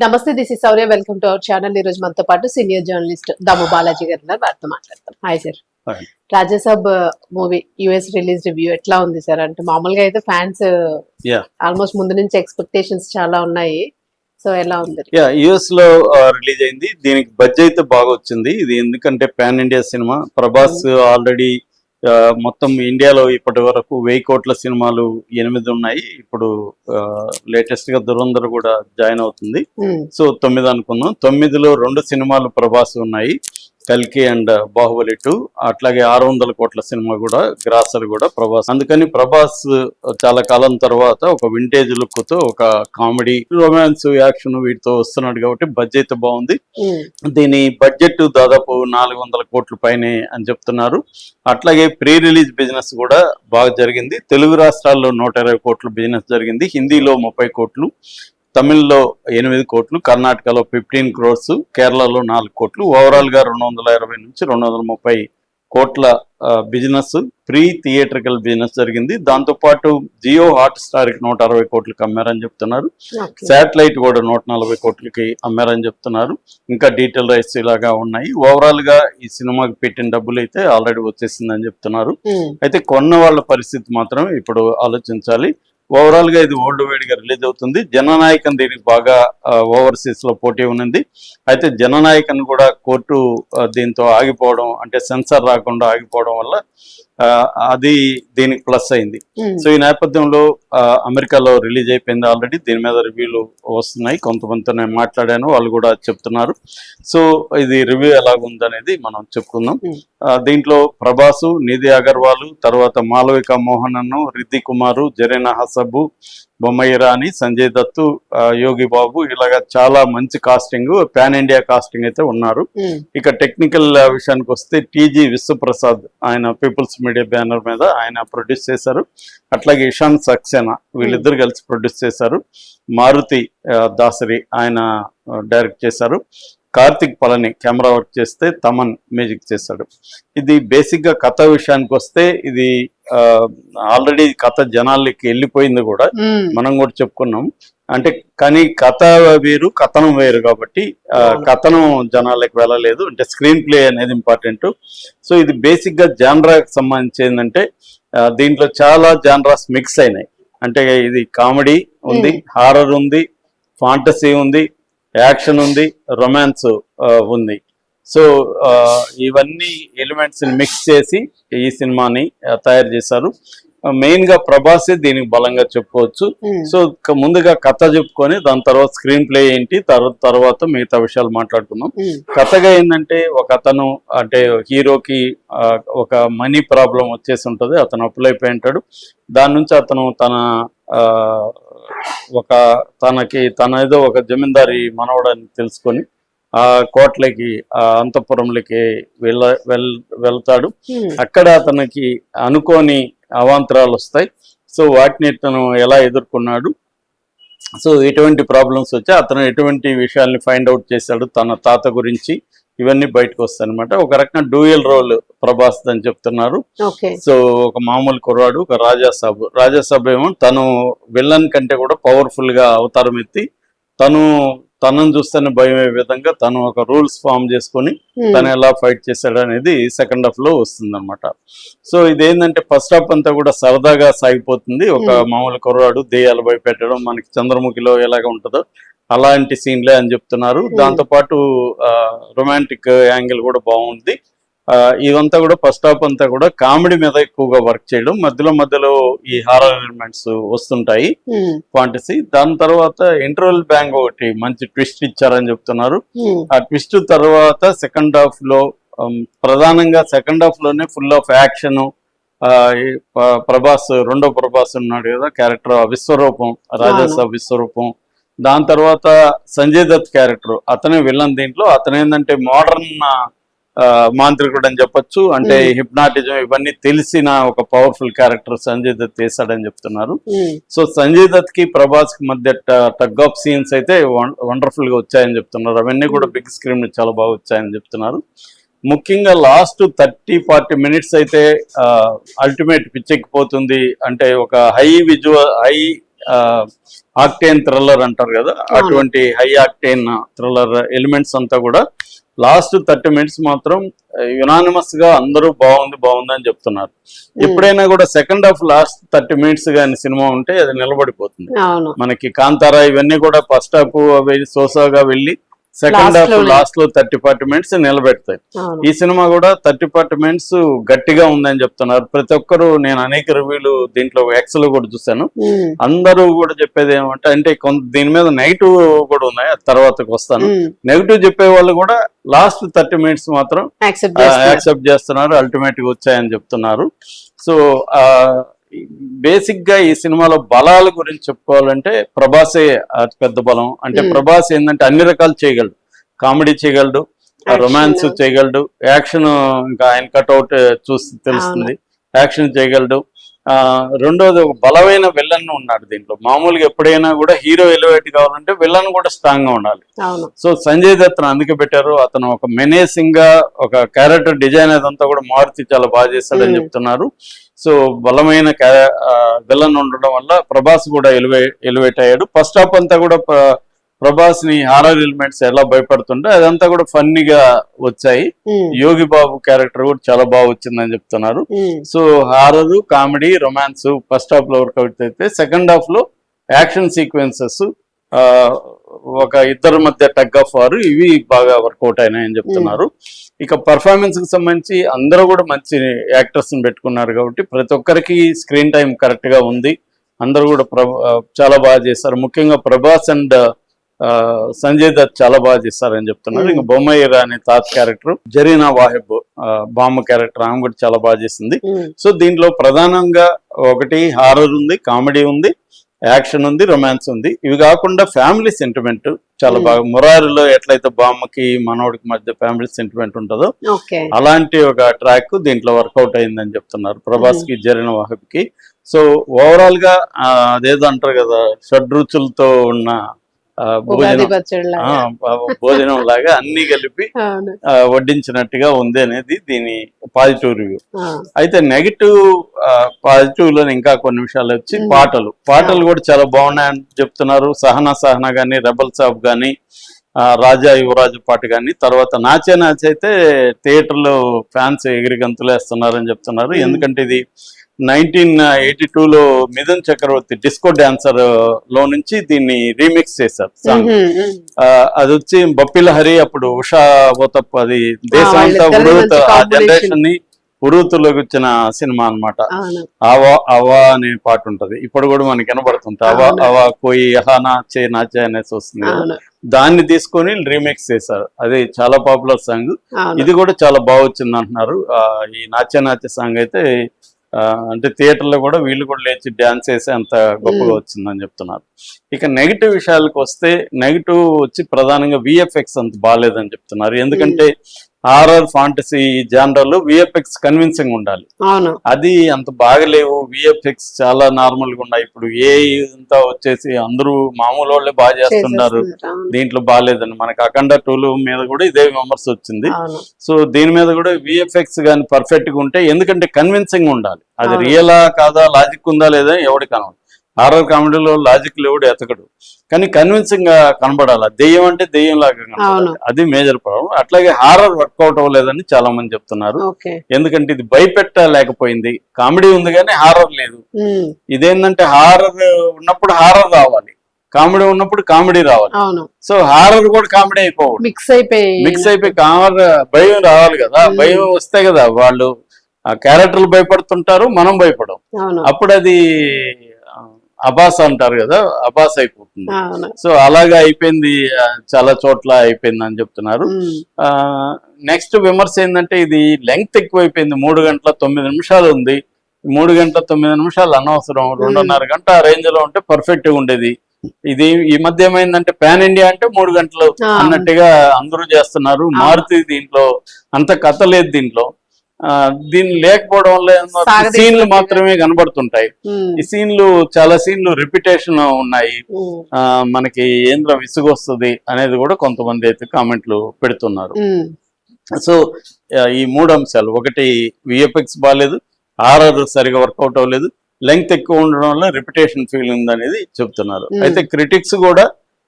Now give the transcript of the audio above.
నమస్తే this is Sourya welcome to our channel ఈ రోజు మనతో పాటు సీనియర్ జర్నలిస్ట్ దాము బాలాజీ గారు ఉన్నారు. వారితో మాట్లాడతాం. Hi sir. Raja Saab movie US release review ఎట్లా ఉంది సార్ అంటే మామూలుగా అయితే ఫ్యాన్స్. ఆల్మోస్ట్ ముందు నుంచి ఎక్స్పెక్టేషన్స్ చాలా ఉన్నాయి. సో ఎలా ఉంది? యా యుఎస్లో రిలీజ్ అయింది. దీనికి బడ్జెట్ అయితే బాగా వచ్చింది. ఇది ఎందుకంటే pan India cinema Prabhas already మొత్తం ఇండియాలో ఇప్పటి వరకు వెయ్యి కోట్ల సినిమాలు ఎనిమిది ఉన్నాయి. ఇప్పుడు లేటెస్ట్గా దురంధర్ కూడా జాయిన్ అవుతుంది. సో తొమ్మిది అనుకుందాం. తొమ్మిదిలో రెండు సినిమాలు ప్రభాస్ ఉన్నాయి. కల్కి అండ్ బాహుబలి టూ అట్లాగే ఆరు వందల కోట్ల సినిమా కూడా గ్రాసర్ కూడా ప్రభాస్. అందుకని ప్రభాస్ చాలా కాలం తర్వాత ఒక వింటేజ్ లుక్తో ఒక కామెడీ రొమాన్స్ యాక్షన్ వీటితో వస్తున్నాడు కాబట్టి బడ్జెట్ బాగుంది. దీని బడ్జెట్ దాదాపు నాలుగు వందల కోట్ల పైనే అని చెప్తున్నారు. అట్లాగే ప్రీ రిలీజ్ బిజినెస్ కూడా బాగా జరిగింది. తెలుగు రాష్ట్రాల్లో నూట ఇరవై కోట్ల బిజినెస్ జరిగింది. హిందీలో ముప్పై కోట్లు. తమిళ్ళో ఎనిమిది కోట్లు కర్ణాటకలో ఫిఫ్టీన్ క్రోర్స్ కేరళలో నాలుగు కోట్లు. ఓవరాల్గా రెండు వందల ఇరవై నుంచి రెండు వందల ముప్పై కోట్ల బిజినెస్ ప్రీ థియేట్రికల్ బిజినెస్ జరిగింది. దాంతో పాటు జియో హాట్ స్టార్కి నూట అరవై కోట్లకి అమ్మారని చెప్తున్నారు. శాటిలైట్ కూడా నూట నలభై కోట్లకి అమ్మారని చెప్తున్నారు. ఇంకా డీటెయిల్ రైట్స్ ఇలాగా ఉన్నాయి. ఓవరాల్గా ఈ సినిమాకి పెట్టిన డబ్బులు అయితే ఆల్రెడీ వచ్చేసిందని చెప్తున్నారు. అయితే కొన్న వాళ్ళ పరిస్థితి మాత్రం ఇప్పుడు ఆలోచించాలి. ఓవరాల్గా ఇది వరల్డ్ వైడ్గా రిలీజ్ అవుతుంది. జననాయకన్ దీనికి బాగా ఓవర్సీస్లో పోటీ ఉన్నది. అయితే జననాయకన్ కూడా కోర్టు దీంతో ఆగిపోవడం అంటే సెన్సార్ రాకుండా ఆగిపోవడం వల్ల అది దీనికి ప్లస్ అయింది. ఉమ్, సో ఈ నేపథ్యంలో అమెరికాలో రిలీజ్ అయిపోయింది ఆల్రెడీ. దీని మీద రివ్యూలు వస్తున్నాయి. కొంతమందితో నేను మాట్లాడాను. వాళ్ళు కూడా చెప్తున్నారు. సో ఇది రివ్యూ ఎలాగుందనేది మనం చెప్పుకుందాం. Hmm. దీంట్లో ప్రభాసు నిధి అగర్వాల్ తర్వాత మాలవిక మోహనన్ రిద్ది కుమారు జరీనా హసబు బొమ్మయ్య రాణి సంజయ్ దత్తు యోగి బాబు ఇలాగా చాలా మంచి కాస్టింగ్ పాన్ ఇండియా కాస్టింగ్ అయితే ఉన్నారు. ఇక టెక్నికల్ విషయానికి వస్తే టీజీ విశ్వప్రసాద్ ఆయన పీపుల్స్ మీడియా బ్యానర్ మీద ఆయన ప్రొడ్యూస్ చేశారు. అట్లాగే ఇషాన్ సక్సేనా వీళ్ళిద్దరు కలిసి ప్రొడ్యూస్ చేశారు. మారుతి దాసరి ఆయన డైరెక్ట్ చేశారు. కార్తిక్ పళని కెమెరా వర్క్ చేస్తే తమన్ మ్యూజిక్ చేశాడు ఇది బేసిక్గా కథ విషయానికి వస్తే ఇది ఆల్రెడీ కథ జనాలకి వెళ్ళిపోయింది కూడా. మనం కూడా చెప్పుకున్నాం. అంటే కానీ కథ వేరు కథనం వేరు కాబట్టి. కథనం జనాలకు వెళ్ళలేదు. అంటే స్క్రీన్ ప్లే అనేది ఇంపార్టెంట్ సో ఇది బేసిక్గా జాన్రాకి సంబంధించి ఏంటంటే దీంట్లో చాలా జాన్రాస్ మిక్స్ అయినాయి. అంటే ఇది కామెడీ ఉంది హారర్ ఉంది ఫాంటసీ ఉంది యాక్షన్ ఉంది రొమాన్స్ ఉంది. సో ఇవన్నీ ఎలిమెంట్స్ మిక్స్ చేసి ఈ సినిమాని తయారు చేశారు. మెయిన్గా ప్రభాసే దీనికి బలంగా చెప్పుకోవచ్చు. సో ముందుగా కథ చెప్పుకొని దాని తర్వాత స్క్రీన్ ప్లే ఏంటి తర్వాత తర్వాత మిగతా విషయాలు మాట్లాడుకుందాం. ఉమ్, కథగా ఏంటంటే ఒక అతను అంటే హీరోకి ఒక మనీ ప్రాబ్లం వచ్చేసి ఉంటది అతను అప్పులు అయిపోయి ఉంటాడు. దాని నుంచి అతను తన ఒక తనకి తన ఏదో ఒక జమీందారి మనవడని తెలుసుకొని ఆ కోట్లకి ఆ అంతఃపురంలోకి వెళ్ళ వెళ్తాడు. అక్కడ అతనికి అనుకోని అవాంతరాలు వస్తాయి. సో వాటిని తను ఎలా ఎదుర్కొన్నాడు? సో ఎటువంటి ప్రాబ్లమ్స్ వచ్చా అతను ఎటువంటి విషయాల్ని ఫైండ్ అవుట్ చేశాడు తన తాత గురించి? ఇవన్నీ బయటకు వస్తాయి అనమాట ఒక రకంగా డూయల్ రోల్ ప్రభాస్ అని చెప్తున్నారు. సో ఒక మామూలు కుర్రాడు ఒక రాజాసాబ్. రాజాసాబ్ ఏమో తను విలన్ కంటే కూడా పవర్ఫుల్గా అవతారం ఎత్తి తను తనను చూస్తేనే భయం అయ్యే విధంగా తను ఒక రూల్స్ ఫామ్ చేసుకొని తను ఎలా ఫైట్ చేశాడు అనేది సెకండ్ హాఫ్లో వస్తుంది అనమాట సో ఇదేంటంటే ఫస్ట్ హాఫ్ అంతా కూడా సరదాగా సాగిపోతుంది. ఒక Hmm. మామూలు కుర్రాడు దెయ్యాలు భయపెట్టడం మనకి చంద్రముఖిలో ఎలాగ ఉంటుందో అలాంటి సీన్లే అని చెప్తున్నారు. Hmm. దాంతో పాటు రొమాంటిక్ యాంగిల్ కూడా బాగుంది. ఆ, ఇదంతా కూడా ఫస్ట్ హాఫ్ అంతా కూడా కామెడీ మీద ఎక్కువగా వర్క్ చేయడం. మధ్యలో మధ్యలో ఈ హారర్ ఎలిమెంట్స్ వస్తుంటాయి. ఫాంటసీ దాని తర్వాత ఇంటర్వెల్ బ్యాంగ్ ఒకటి మంచి ట్విస్ట్ ఇచ్చారని చెప్తున్నారు. ఉమ్, ఆ ట్విస్ట్ తర్వాత సెకండ్ హాఫ్లో ప్రధానంగా సెకండ్ హాఫ్లోనే ఫుల్ ఆఫ్ యాక్షన్ ప్రభాస్ రెండో ప్రభాస్ ఉన్నాడు కదా క్యారెక్టర్ విశ్వరూపం రాజాస విశ్వరూపం. దాని తర్వాత సంజయ్ దత్ క్యారెక్టర్. అతనే విలన్ దీంట్లో. అతను ఏంటంటే మోడర్న్ మాంత్రికుడు అని చెప్పొచ్చు. అంటే. హిప్నాటిజం ఇవన్నీ తెలిసిన ఒక పవర్ఫుల్ క్యారెక్టర్ సంజయ్ దత్ చేశాడని చెప్తున్నారు. సో సంజయ్ దత్కి ప్రభాస్కి మధ్య టగ్ ఆఫ్ సీన్స్ అయితే వండర్ఫుల్గా వచ్చాయని చెప్తున్నారు. అవన్నీ కూడా బిగ్ స్క్రీన్ చాలా బాగా వచ్చాయని చెప్తున్నారు. ముఖ్యంగా లాస్ట్ థర్టీ ఫార్టీ మినిట్స్ అయితే అల్టిమేట్ పిచ్చెక్కిపోతుంది అంటే ఒక high visual high octane thriller అంటారు కదా అటువంటి హై ఆక్టేన్ థ్రిల్లర్ ఎలిమెంట్స్ అంతా కూడా లాస్ట్ థర్టీ మినిట్స్ మాత్రం యునానిమస్గా అందరూ బాగుంది బాగుంది అని చెప్తున్నారు. ఎప్పుడైనా కూడా second half last thirty minutes గాని సినిమా ఉంటే అది నిలబడిపోతుంది. మనకి కాంతారా ఇవన్నీ కూడా ఫస్ట్ హాఫ్ అవి సోసాగా వెళ్ళి సెకండ్ హాఫ్. లాస్ట్లో థర్టీ ఫార్టీ మినిట్స్ నిలబెడతాయి ఈ సినిమా కూడా థర్టీ ఫార్టీ మినిట్స్ గట్టిగా ఉందని చెప్తున్నారు. ప్రతి ఒక్కరు నేను అనేక రివ్యూలు దీంట్లో ఎక్స్లో కూడా చూశాను. ఉమ్, అందరూ కూడా చెప్పేది ఏమంటే అంటే కొంత దీని మీద నెగిటివ్ కూడా ఉన్నాయి తర్వాతకు వస్తాను. నెగిటివ్ చెప్పే వాళ్ళు కూడా లాస్ట్ థర్టీ మినిట్స్ మాత్రం యాక్సెప్ట్ చేస్తున్నారు. యాక్సెప్ట్ చేస్తున్నారు అల్టిమేట్గా వచ్చాయని చెప్తున్నారు. సో బేసిక్గా ఈ సినిమాలో బలాల గురించి చెప్పుకోవాలంటే ప్రభాసే అతి పెద్ద బలం అంటే. ప్రభాస్ ఏంటంటే అన్ని రకాలు చేయగలడు కామెడీ చేయగలడు. రొమాన్స్ చేయగలడు యాక్షన్ ఇంకా ఆయన కట్అవుట్ చూసి తెలుస్తుంది యాక్షన్ చేయగలడు రెండోది ఒక బలమైన విలన్ ఉన్నాడు దీంట్లో. మామూలుగా ఎప్పుడైనా కూడా హీరో ఎలివేట్ కావాలంటే విలన్ కూడా స్ట్రాంగ్గా ఉండాలి సో సంజయ్ దత్తును అందుకే పెట్టారు. అతను ఒక మెనేసింగ్గా ఒక క్యారెక్టర్ డిజైన్ అదంతా కూడా మారుతి చాలా బాగా చేస్తాడని. చెప్తున్నారు. సో బలమైన విలన్ ఉండడం వల్ల ప్రభాస్ కూడా ఎలివే ఎలివేట్ అయ్యాడు. ఫస్ట్ హాఫ్ అంతా కూడా ప్రభాస్ని హారర్ ఎలిమెంట్స్ ఎలా భయపడుతుంటే అదంతా కూడా ఫన్నీగా వచ్చాయి. ఉమ్, యోగి బాబు క్యారెక్టర్ కూడా చాలా బాగా వచ్చిందని చెప్తున్నారు. ఉమ్, so horror comedy romance first హాఫ్లో వర్కౌట్ అయితే సెకండ్ హాఫ్లో యాక్షన్ సీక్వెన్సెస్ ఒక ఇద్దరి మధ్య టగ్ ఆఫ్ వారు ఇవి బాగా వర్కౌట్ అయినాయని చెప్తున్నారు. ఇక పర్ఫార్మెన్స్కి సంబంధించి అందరూ కూడా మంచి యాక్టర్స్ని పెట్టుకున్నారు కాబట్టి ప్రతి ఒక్కరికి స్క్రీన్ టైం కరెక్ట్గా ఉంది. అందరూ కూడా చాలా బాగా చేస్తారు ముఖ్యంగా ప్రభాస్ అండ్ సంజయ్ దత్ చాలా బాగా చేస్తారని చెప్తున్నారు. ఇంకా బొమ్మయ్య రాని తాత్ క్యారెక్టర్ జరీనా వాహిబ్ బామ్మ క్యారెక్టర్ ఆమె కూడా చాలా బాగా చేసింది. సో దీంట్లో ప్రధానంగా ఒకటి హారర్ ఉంది కామెడీ ఉంది యాక్షన్ ఉంది రొమాన్స్ ఉంది. ఇవి కాకుండా ఫ్యామిలీ సెంటిమెంట్ చాలా. బాగా మురారిలో ఎట్లయితే బామ్మకి మనోడికి మధ్య ఫ్యామిలీ సెంటిమెంట్ ఉంటుందో అలాంటి ఒక ట్రాక్ దీంట్లో వర్కౌట్ అయిందని చెప్తున్నారు. ప్రభాస్కి జరిగిన వాహిబ్కి సో ఓవరాల్గా అదేదో అంటారు కదా షడ్రుచులతో ఉన్న భోజనం లాగా అన్ని కలిపి వడ్డించినట్టుగా ఉంది అనేది దీని పాజిటివ్ రివ్యూ. అయితే నెగిటివ్ పాజిటివ్లో ఇంకా కొన్ని విషయాలు వచ్చి. పాటలు. పాటలు కూడా చాలా బాగున్నాయని చెప్తున్నారు. సహనా సహనా గాని రెబల్ సాబ్ గాని రాజా యువరాజు పాట గాని తర్వాత నాచే నాచే అయితే థియేటర్లో ఫ్యాన్స్ ఎగిరి గంతులేస్తున్నారని చెప్తున్నారు. ఎందుకంటే ఇది నైన్టీన్ ఎయిటీ టూ లో మిథున్ చక్రవర్తి డిస్కో డాన్సర్లో నుంచి దీన్ని రీమిక్స్ చేశారు సాంగ్. అది వచ్చి బొప్పిల హరి అప్పుడు ఉషా బోతప్ప అది దేశం అంతా వాళ్ళిద్దరిది ఉరుత మంచి ఆ. జనరేషన్ని ఉరుతులోకి వచ్చిన సినిమా అన్నమాట. అవును. అవా అవా అనే పాట ఉంటది. ఇప్పుడు కూడా మనకి వినబడుతుంది అవా. అవా కోయి యహా నాచే నాచే అనేసి వస్తుంది దాన్ని తీసుకొని రీమేక్స్ చేశారు. అది చాలా పాపులర్ సాంగ్. ఇది కూడా చాలా బాగా వచ్చింది అంటున్నారు ఈ నాచే నాచే సాంగ్ అయితే అంటే థియేటర్లో కూడా వీళ్ళు కూడా లేచి డాన్స్ చేసి అంత గొప్పగా. వచ్చిందని చెప్తున్నారు. ఇక నెగిటివ్ విషయాలకు వస్తే నెగిటివ్ వచ్చి ప్రధానంగా విఎఫ్ఎక్స్ అంత బాగాలేదని చెప్తున్నారు. ఎందుకంటే హారర్ ఫాంటసీ జానర్లో విఎఫ్ఎక్స్ కన్విన్సింగ్ ఉండాలి. అవును. అది అంత బాగలేవు. విఎఫ్ఎక్స్ చాలా నార్మల్గా ఉన్నాయి. ఇప్పుడు ఏ అంతా వచ్చేసి అందరూ మామూలు వాళ్ళే బాగా చేస్తున్నారు. దీంట్లో బాగాలేదని మనకి అఖండ టూలు మీద కూడా ఇదే విమర్శ వచ్చింది. సో దీని మీద కూడా విఎఫ్ఎక్స్ కానీ పర్ఫెక్ట్గా ఉంటే ఎందుకంటే కన్విన్సింగ్ ఉండాలి. అది. రియలా కాదా లాజిక్ ఉందా లేదా ఎవరికి కనబడు హారర్ కామెడీలో లాజిక్ లేవుడు ఎతకడు. కానీ కన్విన్సింగ్గా కనబడాలి. దెయ్యం అంటే దెయ్యం లాగా. అది మేజర్ ప్రాబ్లం అట్లాగే హారర్ వర్కౌట్ అవ్వలేదని చాలా మంది చెప్తున్నారు ఎందుకంటే ఇది భయపెట్టలేకపోయింది. కామెడీ ఉంది కానీ హారర్ లేదు. ఇదేంటంటే హారర్ ఉన్నప్పుడు హారర్ రావాలి. కామెడీ ఉన్నప్పుడు కామెడీ రావాలి. సో హారర్ కూడా కామెడీ అయిపోవాలి మిక్స్ అయిపోయి మిక్స్ అయిపోయి కామర్ భయం రావాలి కదా. భయం వస్తే కదా వాళ్ళు ఆ క్యారెక్టర్లు భయపడుతుంటారు మనం భయపడం అప్పుడు అది అబాస్ అంటారు కదా అబాస్ అయిపోతుంది. సో అలాగా అయిపోయింది చాలా చోట్ల అయిపోయింది అని చెప్తున్నారు నెక్స్ట్ విమర్శ ఏంటంటే ఇది లెంగ్త్ ఎక్కువైపోయింది మూడు గంటల తొమ్మిది నిమిషాలు ఉంది. మూడు గంటల తొమ్మిది నిమిషాలు అనవసరం రెండున్నర గంట ఆ రేంజ్లో ఉంటే పర్ఫెక్ట్గా ఉండేది. ఇది ఈ మధ్య ఏమైందంటే పాన్ ఇండియా అంటే మూడు గంటలు. అన్నట్టుగా అందరూ చేస్తున్నారు. మారుతి దీంట్లో అంత కథ లేదు దీంట్లో. దీన్ని లేకపోవడం వల్ల. సీన్లు మాత్రమే కనబడుతుంటాయి. ఈ సీన్లు చాలా సీన్లు రిపిటేషన్ ఉన్నాయి. మనకి ఏంద్ర విసుగొస్తుంది అనేది కూడా కొంతమంది అయితే కామెంట్లు పెడుతున్నారు. సో ఈ మూడు అంశాలు. ఒకటి విఎఫ్ఎక్స్ బాగాలేదు ఆర్ఆర్ సరిగా వర్కౌట్ అవ్వలేదు. లెంగ్త్ ఎక్కువ ఉండడం వల్ల రిపిటేషన్ ఫీల్ ఉంది అనేది చెప్తున్నారు. అయితే క్రిటిక్స్ కూడా